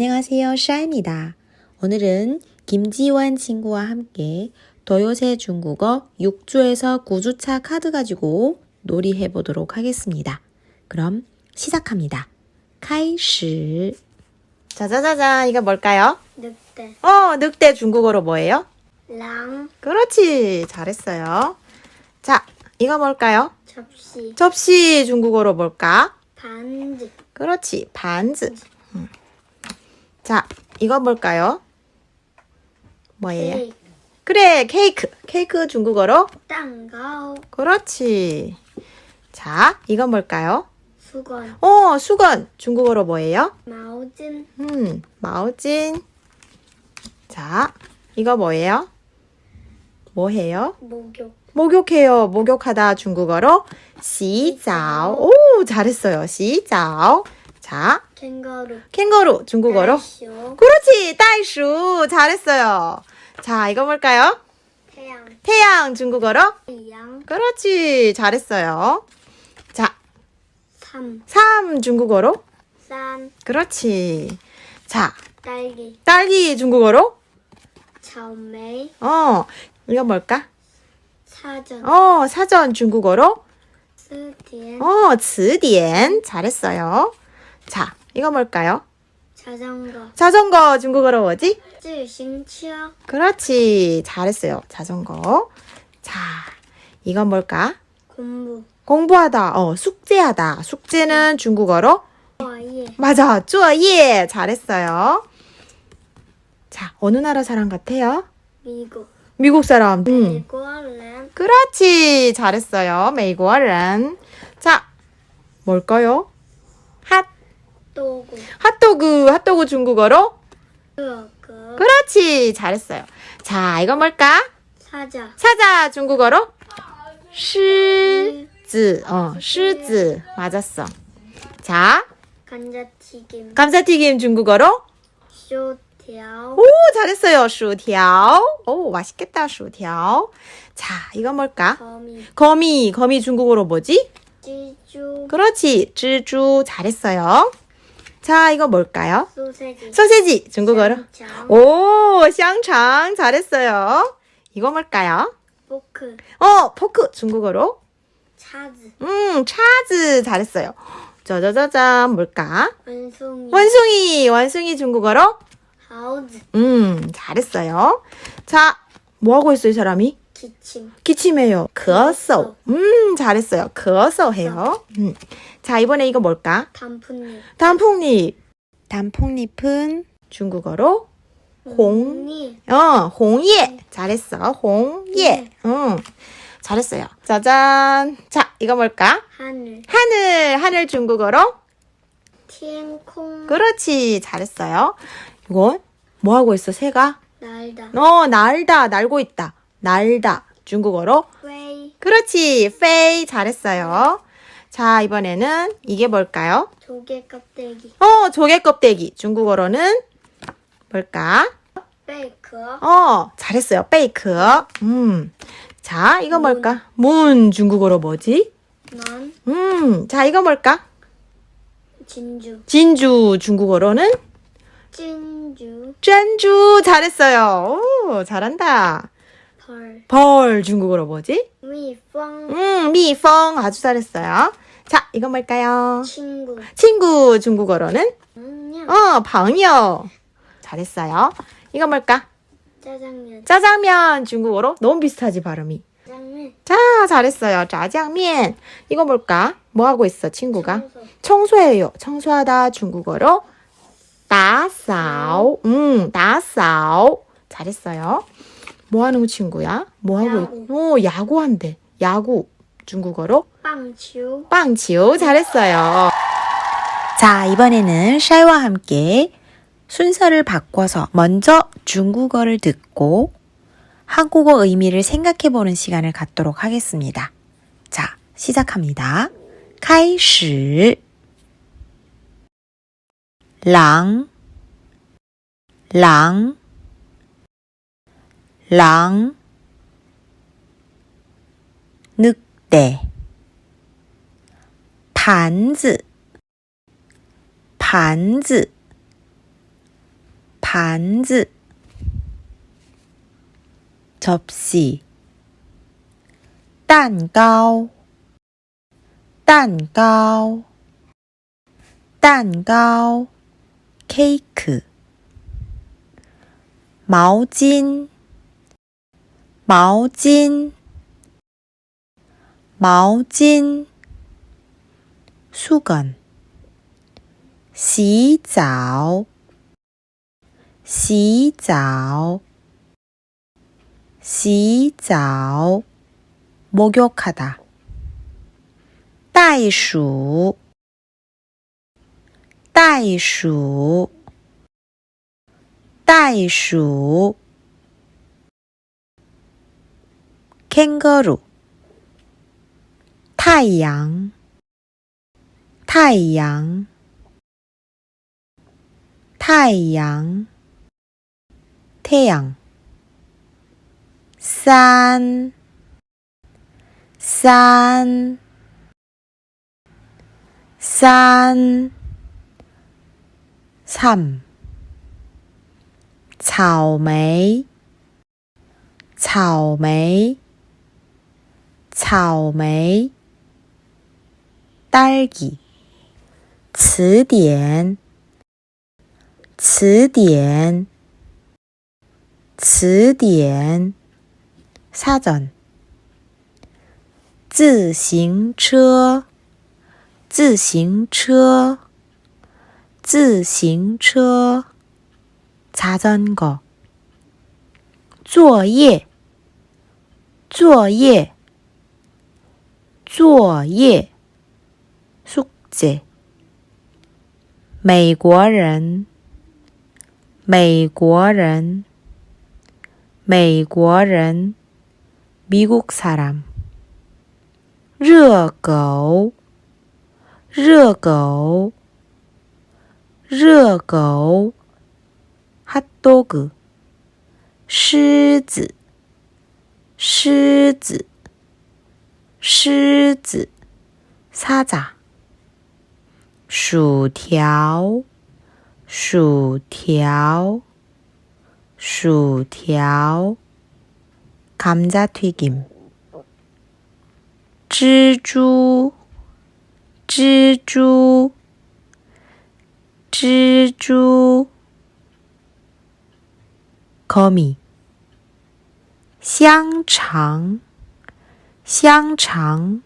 안녕하세요. 샤입니다. 오늘은 김지원 친구와 함께 도요새 중국어 6주에서 9주차 카드 가지고 놀이해 보도록 하겠습니다. 그럼 시작합니다. 开始. 자자자자, 이거 뭘까요? 늑대, 어, 늑대 중국어로 뭐예요? 랑, 그렇지. 잘했어요. 자, 이거 뭘까요? 접시, 접시 중국어로 뭘까? 반지, 그렇지. 반즈. 음. 자, 이건 뭘까요? 뭐예요? 케이크. 그래, 케이크. 케이크 중국어로? 땅가오. 그렇지. 자, 이건 뭘까요? 수건. 어, 수건. 중국어로 뭐예요? 마오진. 음, 마오진. 자, 이거 뭐예요? 뭐 해요? 목욕. 목욕해요. 목욕하다 중국어로 시자오. 오, 잘했어요. 시자오. 자, 캥거루. 캥거루 중국어로. 다이쇼. 그렇지, 따이슈 잘했어요. 자, 이거 뭘까요? 태양. 태양 중국어로. 태양. 그렇지, 잘했어요. 자, 삼. 삼 중국어로. 산. 그렇지. 자, 딸기. 딸기 중국어로. 자오메. 어, 이거 뭘까? 사전. 어, 사전 중국어로. 스디엔. 어, 词典. 잘했어요. 자, 이거 뭘까요? 자전거, 자전거 중국어로 뭐지? 自行车, 그렇지. 잘했어요. 자전거. 자, 이건 뭘까? 공부, 공부하다. 어, 숙제하다. 숙제는 중국어로? 作业, 맞아. 作业. 잘했어요. 자, 어느 나라 사람 같아요? 미국, 미국 사람. 음. 일본은 그렇지. 잘했어요. 메이고어른. 자, 뭘까요? 핫, 핫도그. 핫도그, 핫도그 중국어로? 그, 그렇지, 잘했어요. 자, 이건 뭘까? 사자. 사자 중국어로? 시즈. 어, 시즈. 맞았어. 자, 감자튀김. 감자튀김 중국어로? 쇼티오. 오, 잘했어요. 슈티아오. 오, 맛있겠다. 슈티아오. 자, 이건 뭘까? 거미. 거미. 거미 중국어로 뭐지? 찌주. 그렇지. 찌주. 잘했어요. 자, 이거 뭘까요? 소세지, 소세지. 중국어로? 장, 오, 香肠. 잘했어요. 이거 뭘까요? 포크, 어, 포크. 중국어로? 차즈, 음, 차즈. 잘했어요. 짜자자잔. 뭘까? 원숭이, 원숭이. 원숭이 중국어로? 하우즈, 음, 잘했어요. 자, 뭐 하고 있어요, 이 사람이? 기침. 기침해요. 그어서. 음, 잘했어요. 그어서 해요. 음. 자, 이번에 이거 뭘까? 단풍잎. 단풍잎. 단풍잎은 중국어로 홍. 어, 홍예. 잘했어. 홍예. 응. 잘했어요. 짜잔. 자, 이거 뭘까? 하늘. 하늘. 하늘 중국어로? 티엔콩. 그렇지. 잘했어요. 이건 뭐 하고 있어, 새가? 날다. 어, 날다. 날고 있다. 날다. 중국어로? 웨이, 그렇지. 페이. 잘했어요. 자, 이번에는 이게 뭘까요? 조개 껍데기, 어, 조개 껍데기. 중국어로는 뭘까? 베이크, 어, 잘했어요. 베이크. 음. 자, 이거 뭘까? 문. 중국어로 뭐지? 넌, 음. 자, 이거 뭘까? 진주, 진주. 중국어로는 진주, 짠주. 잘했어요. 오, 잘한다. 벌, 벌. 중국어로 뭐지? 미펑, 음, 미펑. 아주 잘했어요. 자, 이거 뭘까요? 친구, 친구. 중국어로는? 안녕, 어, 방요. 잘했어요. 이거 뭘까? 짜장면, 짜장면. 중국어로? 너무 비슷하지, 발음이. 짜장면, 자, 잘했어요. 짜장면. 이거 뭘까? 뭐 하고 있어, 친구가? 청소, 청소해요. 청소하다 중국어로 나싸오. 음, 나싸오. 잘했어요. 뭐 하는 친구야? 뭐 하고 야구. 있... 오, 야구한대. 야구. 중국어로 빵치오. 빵치우. 잘했어요. 자, 이번에는 샤이와 함께 순서를 바꿔서 먼저 중국어를 듣고 한국어 의미를 생각해 보는 시간을 갖도록 하겠습니다. 자, 시작합니다. 开始 랑, 랑, 狼 늑대 반즈 반즈 盘子 접시 蛋糕蛋糕蛋糕 케이크 毛巾 毛巾毛巾 수건 洗澡洗澡洗澡 목욕하다 袋鼠袋鼠袋鼠 캥거루 太阳太阳太阳 태양 山山山 삼草莓草莓 草莓 딸기 词典词典词典 사전 自行车自行车自行车 자전거 作业作业 作业 숙제 美国人美国人美国人 미국 사람 热狗热狗热狗 핫도그 狮子狮子 狮子 사자 薯条薯条薯条 감자튀김 蜘蛛蜘蛛蜘蛛 거미 香肠 香肠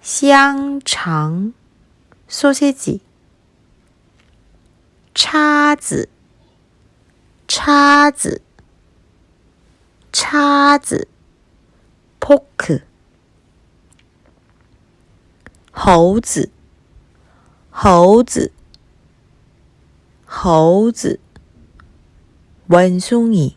香肠 소세지 叉子叉子叉子 포크 猴子猴子猴子 원숭이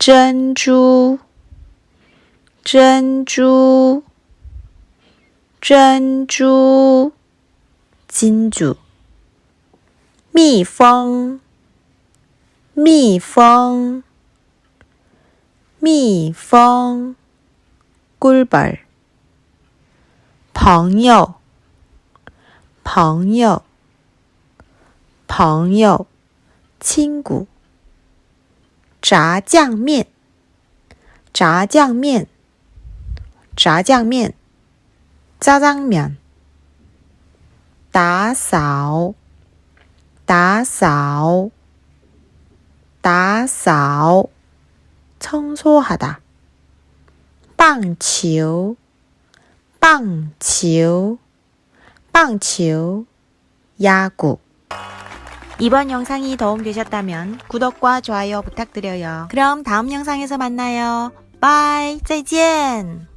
珍珠，珍珠，珍珠，金主，蜜蜂，蜜蜂，蜜蜂，龟板，朋友，朋友，朋友，亲骨。炸酱面，炸酱面，炸酱面，炸酱面， 打扫打扫打扫 청소하다 棒球棒球棒球 야구 이번 영상이 도움되셨다면 구독과 좋아요 부탁드려요. 그럼 다음 영상에서 만나요. 바이, 再见.